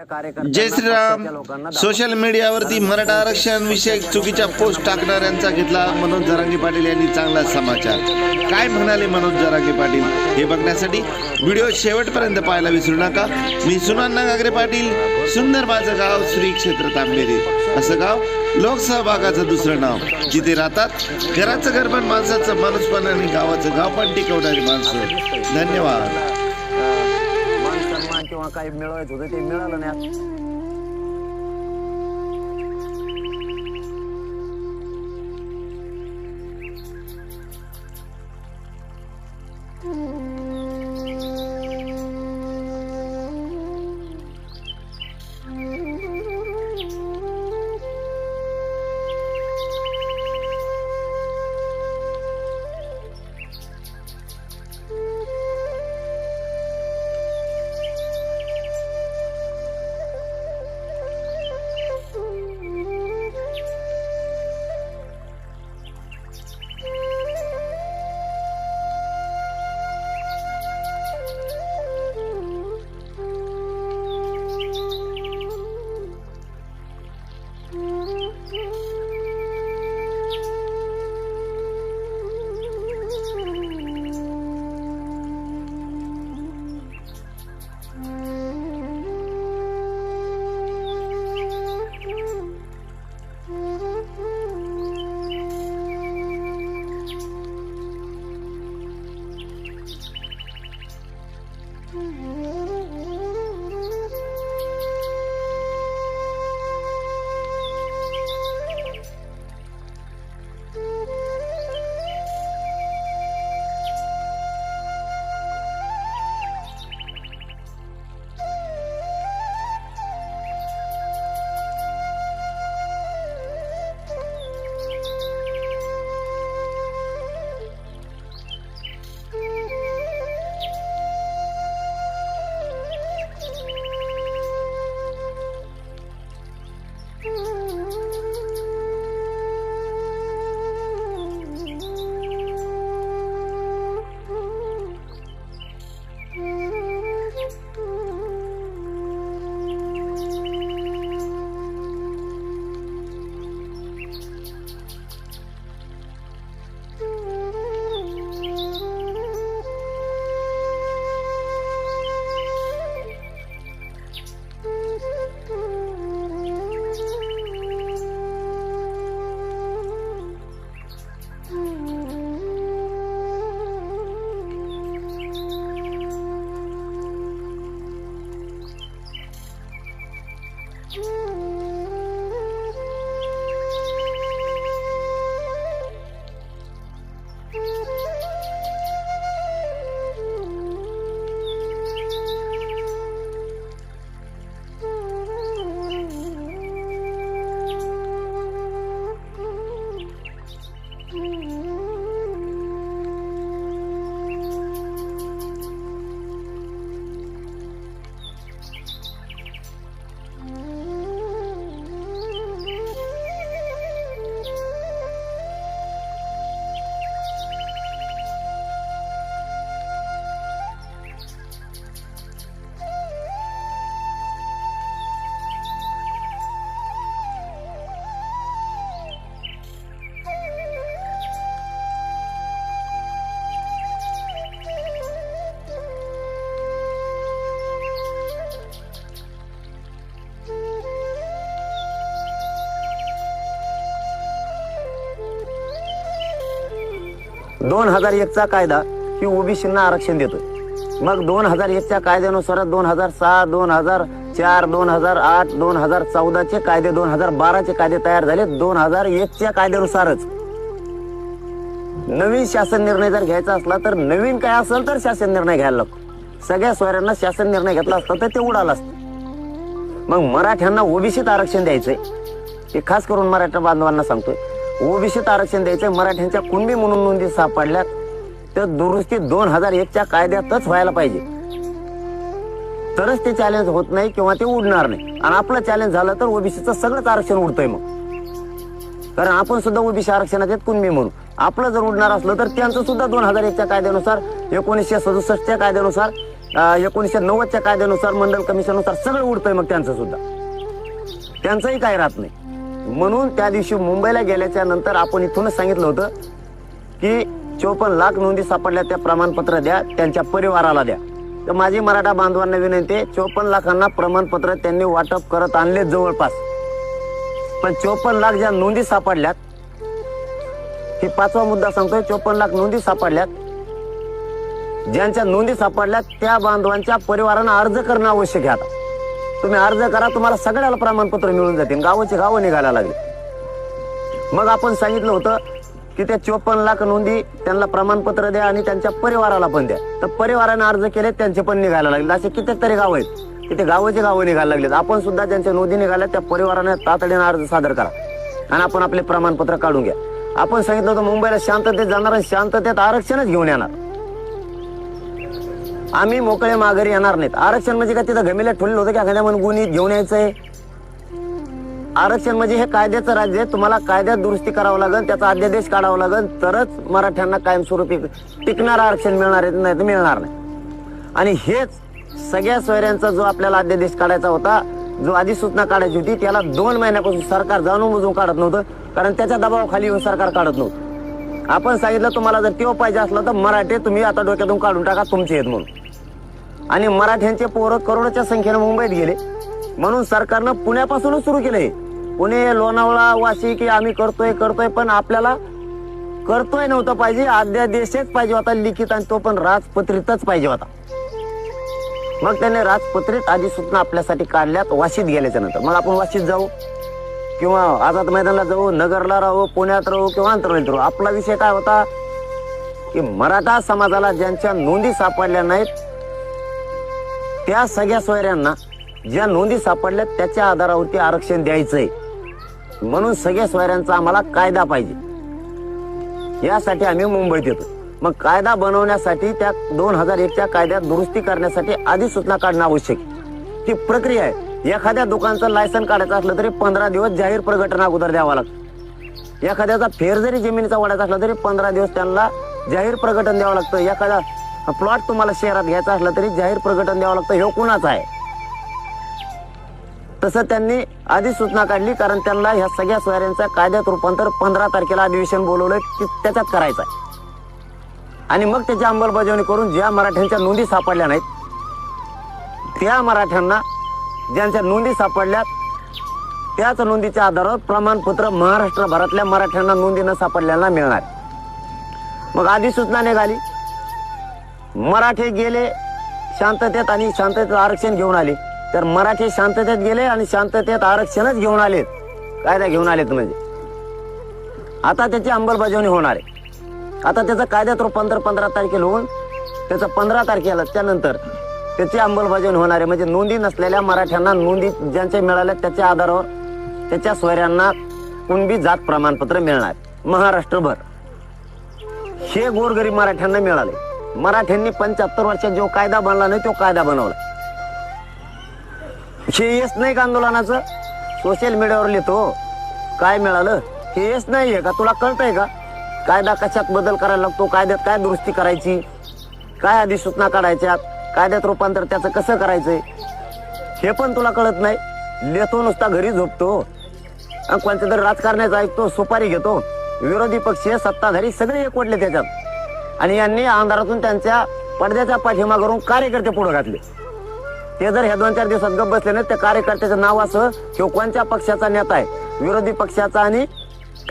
जय Shriram. Social मीडियावरती मराठा आरक्षण विषयक चुकीच्या पोस्ट टाकणाऱ्यांचा घेतला मनोज जरांगे पाटील यांनी चांगला समाचार. काय म्हणाले मनोज जरांगे पाटील हे बघण्यासाठी? व्हिडिओ शेवटपर्यंत पाहायला विसरू नका. मी सुनान्ना गागरे पाटील सुंदर माझं गाव श्री क्षेत्र तांबेरे. असं गाव लोकसहभागाचं दुसरं नाव. जिथे राहतात घराचं घर पण माणसाचं माणूसपण आणि गावाचं गाव पण टिकवणारी माणसं. धन्यवाद. सन्मान किंवा काही मिळवायचं होतं ते मिळालं नाही दोन हजार एकचा कायदा ही ओबीसींना आरक्षण देतोय. मग दोन हजार एकच्या कायद्यानुसार दोन हजार सहा दोन हजार चार दोन हजार आठ दोन हजार चौदाचे कायदे दोन हजार बाराचे कायदे तयार झाले. दोन हजार एकच्या कायद्यानुसारच. नवीन शासन निर्णय जर घ्यायचा असला तर नवीन काय असेल तर शासन निर्णय घ्यायला लागतो सगळ्या सोयऱ्यांना शासन निर्णय घेतला असता तर ते उडाला असतं. मग मराठ्यांना ओबीसीत आरक्षण द्यायचंय. हे खास करून मराठा बांधवांना सांगतोय. ओबीसीत आरक्षण द्यायचे मराठ्यांच्या कुणबी म्हणून नोंदी सापडल्यात तर दुरुस्ती दोन हजार एकच्या कायद्यातच व्हायला पाहिजे. तरच ते चॅलेंज होत नाही किंवा ते उडणार नाही. आणि आपलं चॅलेंज झालं तर ओबीसीचं सगळंच आरक्षण उडतंय मग. कारण आपण सुद्धा ओबीसी आरक्षणात आहेत कुणबी म्हणून. आपलं जर उडणार असलं तर त्यांचं सुद्धा दोन हजार एकच्या कायद्यानुसार एकोणीसशे सदुसष्टच्या कायद्यानुसार एकोणीसशे नव्वदच्या कायद्यानुसार मंडल कमिशननुसार सगळं उडतंय मग त्यांचं सुद्धा. त्यांचंही काय राहत नाही. म्हणून त्या दिवशी मुंबईला गेल्याच्यानंतर आपण इथूनच सांगितलं होतं की चोपन्न लाख नोंदी सापडल्या त्या प्रमाणपत्र द्या त्यांच्या परिवाराला द्या. तर माझी मराठा बांधवांना विनंती आहे चोपन्न लाखांना प्रमाणपत्र त्यांनी वाटप करत आणले जवळपास. पण चोपन्न लाख ज्या नोंदी सापडल्यात हे पाचवा मुद्दा सांगतोय चोपन्न लाख नोंदी सापडल्यात ज्यांच्या नोंदी सापडल्यात त्या बांधवांच्या परिवारांना अर्ज करणं आवश्यक आहे आता. तुम्ही अर्ज करा तुम्हाला सगळ्याला प्रमाणपत्र मिळून जातील. गावाचे गावं निघायला लागले. मग आपण सांगितलं होतं की त्या चोपन्न लाख नोंदी त्यांना प्रमाणपत्र द्या आणि त्यांच्या परिवाराला पण द्या. तर परिवाराने अर्ज केले त्यांचे पण निघायला लागले. असे कित्येक तरी गाव आहेत की ते गावाचे गावं निघायला लागलेत. आपण सुद्धा ज्यांच्या नोंदी निघाल्या त्या परिवाराने तातडीने अर्ज सादर करा. आणि आपण आपले प्रमाणपत्र काढून घ्या. आपण सांगितलं होतं मुंबईला शांततेत जाणार आणि शांततेत आरक्षणच घेऊन येणार. आम्ही मोकळे माघारी येणार नाहीत. आरक्षण म्हणजे काय? तिथं गमिला ठेवलं होतं की एखाद्या म्हणून गुन्हे घेऊन यायचंय. आरक्षण म्हणजे हे कायद्याचं राज्य आहे. तुम्हाला कायद्यात दुरुस्ती करावं लागेल त्याचा अध्यादेश काढावा लागेल. तरच मराठ्यांना कायमस्वरूपी टिकणारं आरक्षण मिळणार आहे नाही तर मिळणार नाही. आणि हेच सगळ्या सोयऱ्यांचा जो आपल्याला अध्यादेश काढायचा होता जो अधिसूचना काढायची होती त्याला दोन महिन्यापासून सरकार जाणून बुजून काढत नव्हतं. कारण त्याच्या दबावाखाली येऊन सरकार काढत नव्हतं. आपण सांगितलं तुम्हाला जर तेव्हा पाहिजे असलं तर मराठे तुम्ही आता डोक्यातून काढून टाका तुमचे आहेत म्हणून. आणि मराठ्यांचे पोरं करोडच्या संख्येनं मुंबईत गेले. म्हणून सरकारनं पुण्यापासूनच सुरू केलंय. पुणे लोणावळा वाशी की आम्ही करतोय करतोय पण आपल्याला करतोय नव्हतं पाहिजे. अध्यादेशच पाहिजे होता लिखित आणि तो पण राजपत्रितच पाहिजे होता. मग त्याने राजपत्रित अधिसूचना आपल्यासाठी काढल्यात वाशीत गेल्याच्यानंतर. मग आपण वाशीत जाऊ किंवा आझाद मैदानला जाऊ नगरला राहू पुण्यात राहू किंवा आंतरवलीत राहू. आपला विषय काय होता की मराठा समाजाला ज्यांच्या नोंदी सापडल्या नाहीत त्या सगळ्या सोयऱ्यांना ज्या नोंदी सापडल्या त्याच्या आधारावरती आरक्षण द्यायचंय. म्हणून सगळ्या सोयऱ्यांचा आम्हाला कायदा पाहिजे. यासाठी आम्ही मुंबईत येतो. मग कायदा बनवण्यासाठी त्या दोन हजार एकच्या कायद्यात दुरुस्ती करण्यासाठी आधी सूचना काढणं आवश्यक ती प्रक्रिया आहे. एखाद्या दुकानचं लायसन काढायचं असलं तरी पंधरा दिवस जाहीर प्रगटना अगोदर द्यावा लागतं. एखाद्याचा फेर जरी जमिनीचा वाढायचा असला तरी पंधरा दिवस त्यांना जाहीर प्रगटन द्यावं लागतं. एखादा प्लॉट तुम्हाला शहरात घ्यायचा असला तरी जाहीर प्रकटन द्यावं लागतं हे कुणाच आहे? तसं त्यांनी आधी सूचना काढली कारण त्यांना ह्या सगळ्या सोयऱ्यांचा कायद्यात रूपांतर पंधरा तारखेला अधिवेशन बोलवलं की त्याच्यात करायचं आहे. आणि मग त्याची अंमलबजावणी करून ज्या मराठ्यांच्या नोंदी सापडल्या नाहीत त्या मराठ्यांना ज्यांच्या नोंदी सापडल्या त्याच नोंदीच्या आधारावर प्रमाणपत्र महाराष्ट्रभरातल्या मराठ्यांना नोंदी न सापडलेल्यांना मिळणार. मग अधिसूचना निघाली. मराठे गेले शांततेत आणि शांततेत आरक्षण घेऊन आले. तर मराठी शांततेत गेले आणि शांततेत आरक्षणच घेऊन आलेत. कायदा घेऊन आलेत म्हणजे. आता त्याची अंमलबजावणी होणार आहे. आता त्याचं कायद्यात रूपांतर पंधरा तारखेला होऊन त्याचं पंधरा तारखेला त्यानंतर त्याची अंमलबजावणी होणार आहे. म्हणजे नोंदी नसलेल्या मराठ्यांना नोंदी ज्यांच्या मिळाल्या त्याच्या आधारावर त्याच्या सोयऱ्यांना कुणबी जात प्रमाणपत्र मिळणार. महाराष्ट्रभर. हे गोरगरीब मराठ्यांना मिळाले. मराठ्यांनी पंच्याहत्तर वर्षात जो कायदा बनला नाही तो कायदा बनवला. हे येस नाही का आंदोलनाचं? सोशल मीडियावर लिहितो काय मिळालं? हे येस नाही आहे का? तुला कळतंय का? कायदा कशात बदल करायला लागतो? कायद्यात काय दुरुस्ती करायची? काय अधिसूचना काढायच्यात? कायद्यात रूपांतर त्याचं कसं करायचंय? हे पण तुला कळत नाही? लिहितो नुसता घरी झोपतो. अन कोणत्या तरी राजकारण्याचा ऐकतो सुपारी घेतो. विरोधी पक्ष सत्ताधारी सगळे एकवटले त्याच्यात. आणि यांनी आमदारातून त्यांच्या पडद्याच्या करून कार्यकर्ते पुढे घातले. ते जर ह्या दोन चार दिवसात गप बसले नाही त्या कार्यकर्त्याचं नाव असं किंवा कोणत्या पक्षाचा नेता आहे विरोधी पक्षाचा आणि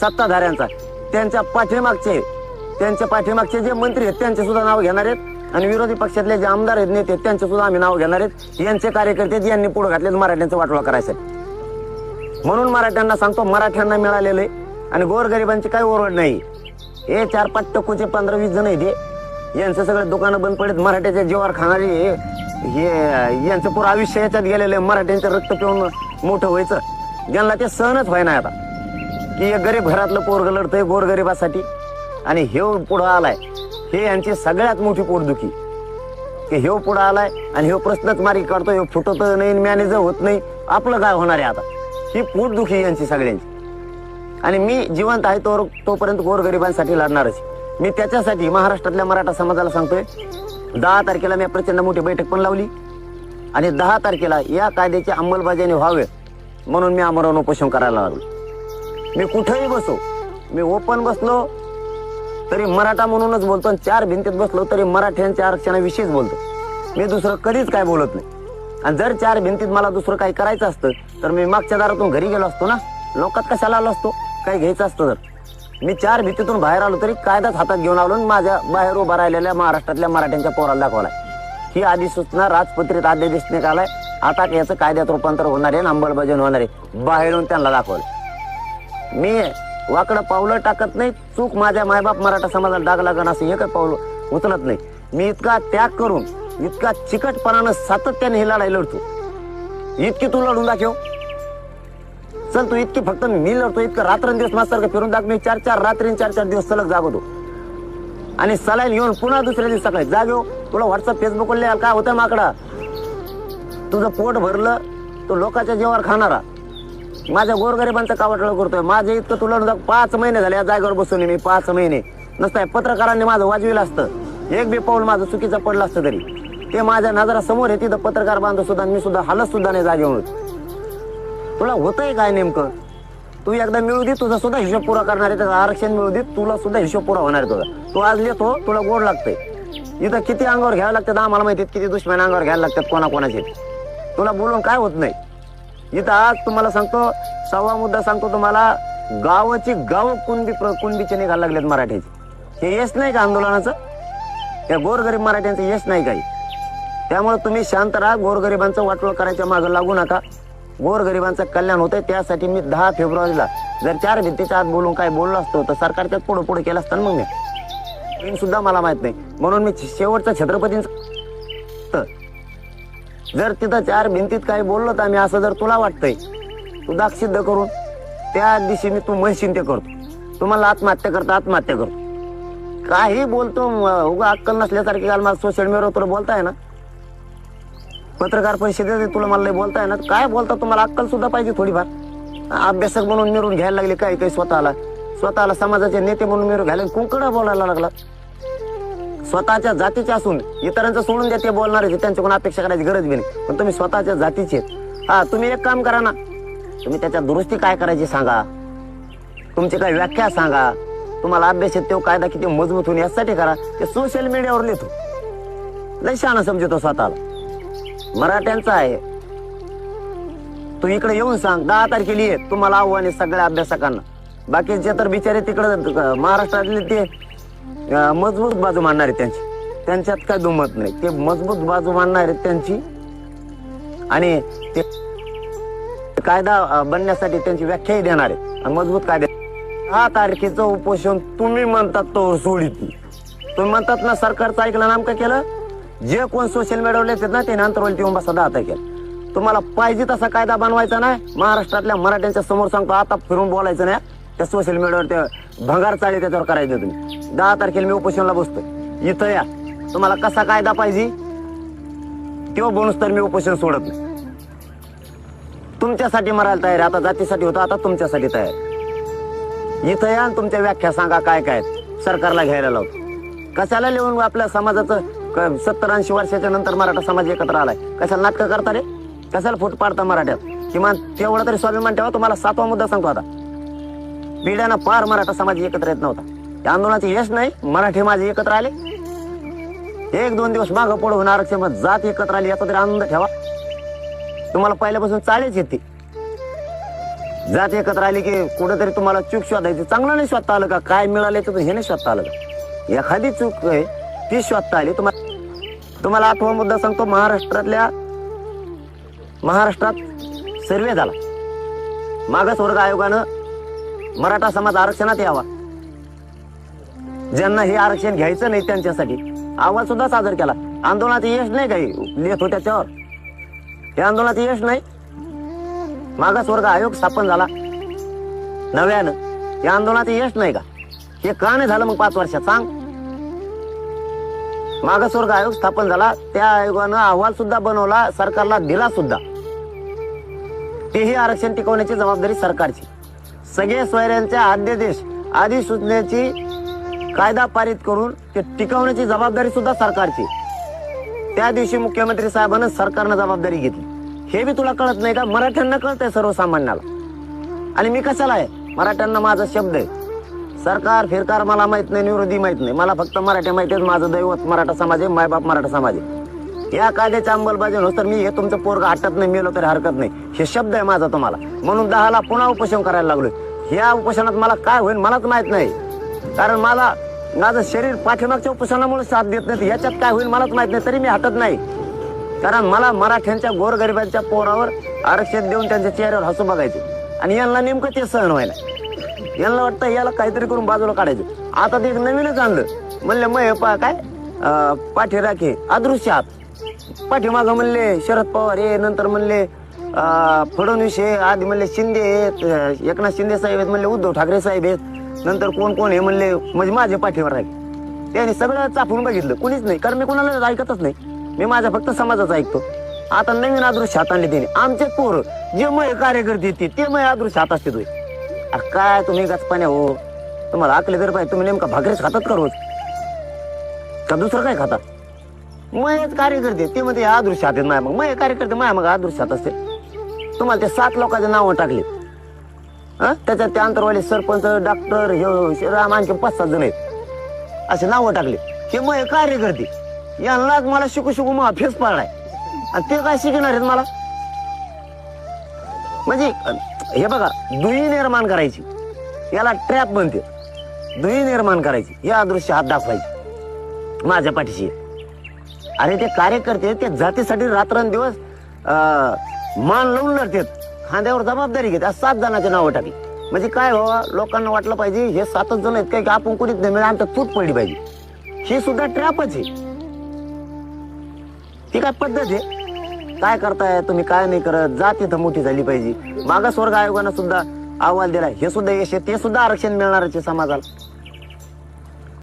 सत्ताधाऱ्यांचा त्यांच्या पाठीमागचे त्यांच्या पाठीमागचे जे मंत्री आहेत त्यांचे सुद्धा नाव घेणार आहेत. आणि विरोधी पक्षातले जे आमदार आहेत नेते आहेत, त्यांचे सुद्धा आम्ही नाव घेणार आहेत. यांचे कार्यकर्ते यांनी पुढे घातले मराठ्यांचा वाटोळा करायचा. म्हणून मराठ्यांना सांगतो मराठ्यांना मिळालेलं आहे. आणि गोरगरिबांची काही ओरड नाही. हे चार पाच टक्कोचे पंधरा वीस जण आहेत यांचं सगळं दुकानं बंद पडत मराठ्याच्या जीवावर खाणारे हे. यांचं पुरं आयुष्य याच्यात गेलेलं आहे मराठ्यांचं रक्त पिऊन मोठं व्हायचं. ज्यांना ते सहनच व्हायना आता. की एक गरीब घरातलं पोरग लढतंय गोरगरिबासाठी. आणि हे पुढं आलाय. हे यांची सगळ्यात मोठी पोटदुखी. की हे पुढं आलाय आणि हे प्रश्नच मारी काढतो हे फुटत नाही मॅनेजर होत नाही. आपलं काय होणार आहे आता? ही पोटदुखी यांची सगळ्यांची. आणि मी जिवंत आहे तो तोपर्यंत गोरगरिबांसाठी लढणारच. मी त्याच्यासाठी महाराष्ट्रातल्या मराठा समाजाला सांगतोय दहा तारखेला मी प्रचंड मोठी बैठक पण लावली आणि दहा तारखेला या कायद्याची अंमलबजावणी व्हावे म्हणून मी आमरण उपोषण करायला लागलो. मी कुठेही बसो मी ओपन बसलो तरी मराठा म्हणूनच बोलतो आणि चार भिंतीत बसलो तरी मराठ्यांच्या आरक्षणाविषयीच बोलतो. मी दुसरं कधीच काय बोलत नाही. आणि जर चार भिंतीत मला दुसरं काही करायचं असतं तर मी मागच्या दारातून घरी गेलो असतो ना? लोकात कशाला आलो असतो? काही घ्यायचं असतं तर? मी चार भीतीतून बाहेर आलो तरी कायदाच हातात घेऊन आलो आणि माझ्या बाहेर उभा राहिलेल्या महाराष्ट्रातल्या मराठ्यांच्या पोराला दाखवलाय. ही अधिसूचना राजपत्रित अध्यादेश निघालाय आता याचं कायद्यात रूपांतर होणार आहे आणि अंमलबजावणी होणार आहे. बाहेरून त्यांना दाखवलं. मी वाकडं पावलं टाकत नाही. चूक माझ्या मायबाप मराठा समाजाला डाग लागण असं हे काय पावलं उचलत नाही. मी इतका त्याग करून इतका चिकटपणानं सातत्याने हे लढाई लढतो. इतकी तू लढून दाखव. चल तू इतकी फक्त मी लढतो इतकं रात्रंदिवस मास्तर फिरून दाख मी चार चार रात्री चार चार दिवस सलग जागवतो. आणि सलाईन येऊन पुन्हा दुसऱ्या दिवस सकाळी जागेव तुला व्हॉट्सअप फेसबुकवर लिहाल काय होतं माकडा? तुझं पोट भरलं तो लोकांच्या जीवावर खाणारा. माझ्या गोरगरिबांचं कावटळ करतोय. माझे इतकं तुला न- पाच महिने झाले या जागेवर बसून मी पाच महिने. नसताय पत्रकारांनी माझं वाजविलं असतं. एक बी पाऊल माझं चुकीचं पडलं असतं तरी. ते माझ्या नजरासमोर आहे तिथं पत्रकार बांधव सुद्धा मी सुद्धा हालत सुद्धा नाही जागेवर तुला होतंय काय नेमकं? तू एकदा मिळू दे तुझा सुद्धा हिशोब पुरा करणार आहे त्याचं आरक्षण मिळू दे तुला सुद्धा हिशोब पुरा होणार आहे तुझा. तू आज लिहितो तुला गोड लागतंय. इथं किती अंगावर घ्यावं लागतात आम्हाला माहिती किती दुश्मन अंगावर घ्यायला लागतात कोणाकोणाचे. तुला बोलून काय होत नाही. इथं आज तुम्हाला सांगतो सव्वा मुद्दा सांगतो तुम्हाला गावाची गाव कुणबी प्र- कुणबीचे निघायला लागलेत मराठ्याचे. हे यश नाही का आंदोलनाचं? त्या गोरगरीब मराठ्यांचं यश नाही काही. त्यामुळे तुम्ही शांत राहा गोरगरिबांचं वाटोळ करायच्या मागं लागू नका. गोरगरिबांचं कल्याण होतंय त्यासाठी मी दहा फेब्रुवारीला जर चार भिंतीच्या आत बोलून काय बोललो असतो तर सरकारच्यात पुढे पुढे केलं असतं ना मग मी. सुद्धा मला माहीत नाही. म्हणून मी शेवटचं छत्रपतींचं जर तिथं चार भिंतीत काही बोललो तर आम्ही असं जर तुला वाटतंय तू दाक्षिद्ध सिद्ध करून त्या दिशेने तू म्हणशील ते करतो. तुम्हाला आत्महत्या करता आत्महत्या करतो. काही बोलतो उगा अक्कल नसल्यासारखी काल मला सोशल मीडियावर तुला बोलताय ना. पत्रकार परिषदेत तुला मला बोलताय ना? काय बोलता तुम्हाला अक्कल सुद्धा पाहिजे थोडीफार. अभ्यासक म्हणून मिरून घ्यायला लागले काही काही स्वतःला. स्वतःला समाजाचे नेते म्हणून मिरून घ्यायला कुंकडा बोलायला लागला. स्वतःच्या जातीचे असून इतरांचं सोडून द्या ते बोलणारे त्यांच्याकडून अपेक्षा करायची गरज बी नाही. पण तुम्ही स्वतःच्या जातीचे हा तुम्ही एक काम करा ना. तुम्ही त्याच्या दुरुस्ती काय करायची सांगा. तुमची काय व्याख्या सांगा. तुम्हाला अभ्यास येतो कायदा किती मजबूत होईल यासाठी करा. ते सोशल मीडियावर लिहितो. लय शहाणा समजतो स्वतःला. मराठ्यांचा आहे. तू इकडे येऊन सांग दहा तारखेला ये. तुम्हाला आव्हान आहे सगळ्या अभ्यासकांना. बाकीचे तर बिचारे तिकडे महाराष्ट्रातले ते मजबूत बाजू मांडणार आहे त्यांची. त्यांच्यात काय दुमत नाही. ते मजबूत बाजू मांडणार आहेत त्यांची. आणि ते कायदा बनण्यासाठी त्यांची व्याख्याही देणार आहे आणि मजबूत कायदे. दहा तारखेचं उपोषण तुम्ही म्हणतात तो. सोडित तुम्ही म्हणतात ना सरकारचं ऐकलं नाम का केलं? जे कोण सोशल मीडियावर येतात ना ते नंतर येऊन बसा दहा तारखेला तुम्हाला पाहिजे तसा कायदा बनवायचा नाही. महाराष्ट्रातल्या मराठ्यांच्या समोर सांगतो आता फिरून बोलायचं नाही. त्या सोशल मीडियावर ते भंगार चाळी त्याच्यावर करायचं तुम्ही. दहा तारखेला मी उपोषणला बसतो इथं या. तुम्हाला कसा कायदा पाहिजे? तो बोनस तर मी उपोषण सोडत नाही. तुमच्यासाठी मरायला तयार आता जातीसाठी होतं आता तुमच्यासाठी तयार इथं या आणि तुमच्या व्याख्या सांगा काय काय सरकारला घ्यायला लावतो. कशाला लिहून आपल्या समाजाचं सत्तर ऐंशी वर्षाच्या नंतर मराठा समाज एकत्र आलाय. कशाला नाटकं करता रे? कशाला फूट पाडता मराठ्यात? किमान तेवढा तरी स्वाभिमान ठेवा तुम्हाला सातवा मुद्दा सांगतो आता. पिढ्यानं पार मराठा समाज एकत्र येत नव्हता. त्या आंदोलनाचे यश नाही मराठी माझे एकत्र आले. एक दोन दिवस मागं पुढे होऊन आरक्षण जात एकत्र आली याचा तरी आनंद ठेवा. तुम्हाला पहिल्यापासून चालेच येते. जात एकत्र आली की कुठेतरी तुम्हाला चूक शोधायची. चांगलं नाही शोधता आलं का? काय मिळालं तर हे नाही शोधता आलं का? एखादी चूक आहे ती शोधता आली. तुम्हाला तुम्हाला आठवा मुद्दा सांगतो महाराष्ट्रातल्या महाराष्ट्रात सर्वे झाला. मागासवर्ग आयोगानं मराठा समाज आरक्षणात यावा. ज्यांना हे आरक्षण घ्यायचं नाही त्यांच्यासाठी आवाज सुद्धा सादर केला. आंदोलनात यश नाही काही? लिहितो त्याच्यावर. हे आंदोलनात यश नाही? मागासवर्ग आयोग स्थापन झाला. नव्यानं. या आंदोलनात यश नाही का? हे का नाही झालं मग पाच वर्षात? सांग. मागासवर्ग आयोग स्थापन झाला. त्या आयोगानं अहवाल सुद्धा बनवला सरकारला दिला सुद्धा. तेही आरक्षण टिकवण्याची जबाबदारी सरकारची. सगळे सोयऱ्यांच्या अध्यादेश अधिसूचनेची कायदा पारित करून ते टिकवण्याची जबाबदारी सुद्धा सरकारची. त्या दिवशी मुख्यमंत्री साहेबांना सरकारनं जबाबदारी घेतली. हे बी तुला कळत नाही का? मराठ्यांना कळतंय सर्वसामान्याला. आणि मी कशाला आहे? मराठ्यांना माझा शब्द आहे. सरकार फिरकार मला माहीत नाही निवृत्ती माहीत नाही. मला फक्त मराठी माहिती आहेत माझं दैवत मराठा समाज आहे मायबाप मराठा समाज आहे. या कायद्याच्या अंमलबजावणी तर मी हे तुमचं पोरग हटत नाही मेलो तरी हरकत नाही. हे शब्द आहे माझा तुम्हाला. म्हणून दहाला पुन्हा उपोषण करायला लागलोय. ह्या उपोषणात मला काय होईल मलाच माहीत नाही. कारण मला माझं शरीर पाठीमागच्या उपोषणामुळे साथ देत नाही याच्यात काय होईल मलाच माहीत नाही तरी मी हटत नाही. कारण मला मराठ्यांच्या गोरगरिबांच्या पोरावर आरक्षण देऊन त्यांच्या चेहऱ्यावर हसू बघायचे. आणि यांना नेमकं ते सहन व्हायला. यांना वाटतं याला काहीतरी करून बाजूला काढायचं. आता ते एक नवीनच आणलं. म्हणले मग हे पा काय? पाठी राखे. अदृश्य हात पाठीमागं म्हणले शरद पवार हे नंतर म्हणले फडणवीस हे आधी म्हणले शिंदे आहेत एकनाथ शिंदे साहेब आहेत म्हणले उद्धव ठाकरे साहेब आहेत. नंतर कोण कोण हे म्हणले म्हणजे माझे पाठीवर राहिले. त्याने सगळं चापून बघितलं. कुणीच नाही. कारण मी कोणाला ऐकतच नाही. मी माझा फक्त समाजाच ऐकतो. आता नवीन अदृश्य हात आणले त्यांनी आमचे पोर जे मय कार्यकर्ते येते ते मय अदृश्य हात असते तुझे. काय तुम्ही गचपाने हो? तुम्हाला आकले तर पाहिजे तुम्ही नेमका भाकरीच खातात का रोज? का दुसरं काय खातात? कार्य कार्यकर्ते ते मध्ये अदृश्य हात आहेत माया मग. मय कार्यकर्ते माया मग अदृश्य हात असते. तुम्हाला ते सात लोकांचे नावं टाकले. हा? त्याच्यात ते अंतरवाले सरपंच डॉक्टर हे राम आणखी पाच सात जण आहेत. असे नावं टाकले. हे मग कार्यकर्ते यांनाच मला शिकू शिकू मग फेस पाडलाय. आणि ते काय शिकणार आहेत मला? म्हणजे हे बघा दुई निर्माण करायची. याला ट्रॅप म्हणते. दुई निर्माण करायची. या अदृश्य हात दाखवायची. माझ्या पाठीशी. अरे ते कार्यकर्ते ते जातीसाठी रात्रंदिवस मान लावून लढतात. खांद्यावर जबाबदारी घेत. आज सात जणांचे नावं टाकली. म्हणजे काय व्हावा लोकांना वाटलं पाहिजे हे सातच जण आहेत काय की आपण कुणीच नाही मिळालं तर तूट पडली पाहिजे. ही सुद्धा ट्रॅपच आहे. ती काय पद्धत आहे? काय करताय? तुम्ही काय नाही करत. जात इथं मोठी झाली पाहिजे. मागासवर्ग आयोगानं सुद्धा अहवाल दिलाय. हे सुद्धा यश आहे. ते सुद्धा आरक्षण मिळणार समाजाला.